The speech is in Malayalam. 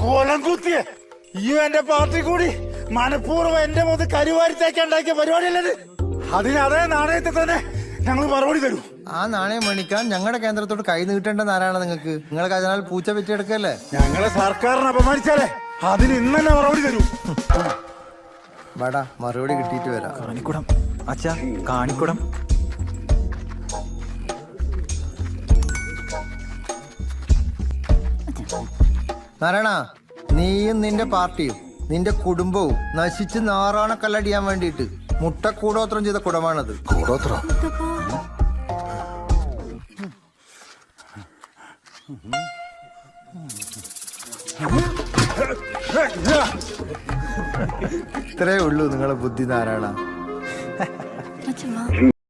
കോലം കുത്തിയെ. ഈ എന്റെ പാർട്ടി കൂടി. മനഃപൂർവം എന്റെ മുതൽ കരുവാരിത്തേക്ക് ഉണ്ടാക്കിയ പരിപാടിയല്ലത്. അതിന് അതേ നാണയത്തിൽ തന്നെ ഞങ്ങൾ മറുപടി തരൂ. ആ നാണയം മേടിക്കാൻ ഞങ്ങളുടെ കേന്ദ്രത്തോട് കൈ നീട്ടേണ്ട ആരാണ് നിങ്ങൾക്ക്. നിങ്ങളെ ഖജനാൽ പൂച്ച വെച്ചെടുക്കല്ലേ ഞങ്ങളെ സർക്കാരിനെ അപമാനിച്ചാലേ അതിന് ഇന്ന് തന്നെ മറുപടി തരൂ. വേടാ മറുപടി കിട്ടിയിട്ട് വരാം. കാണിക്കുടം. അച്ഛാ കാണിക്കുടം. നാരായണ നീയും നിന്റെ പാർട്ടിയും നിന്റെ കുടുംബവും നശിച്ച് നാറാണക്കല്ലടിയാൻ വേണ്ടിയിട്ട് മുട്ടക്കൂടോത്രം ചെയ്ത കുടമാണത്. കൂടോത്രം? ഇത്രേ ഉള്ളൂ നിങ്ങളെ ബുദ്ധി നാരായണ.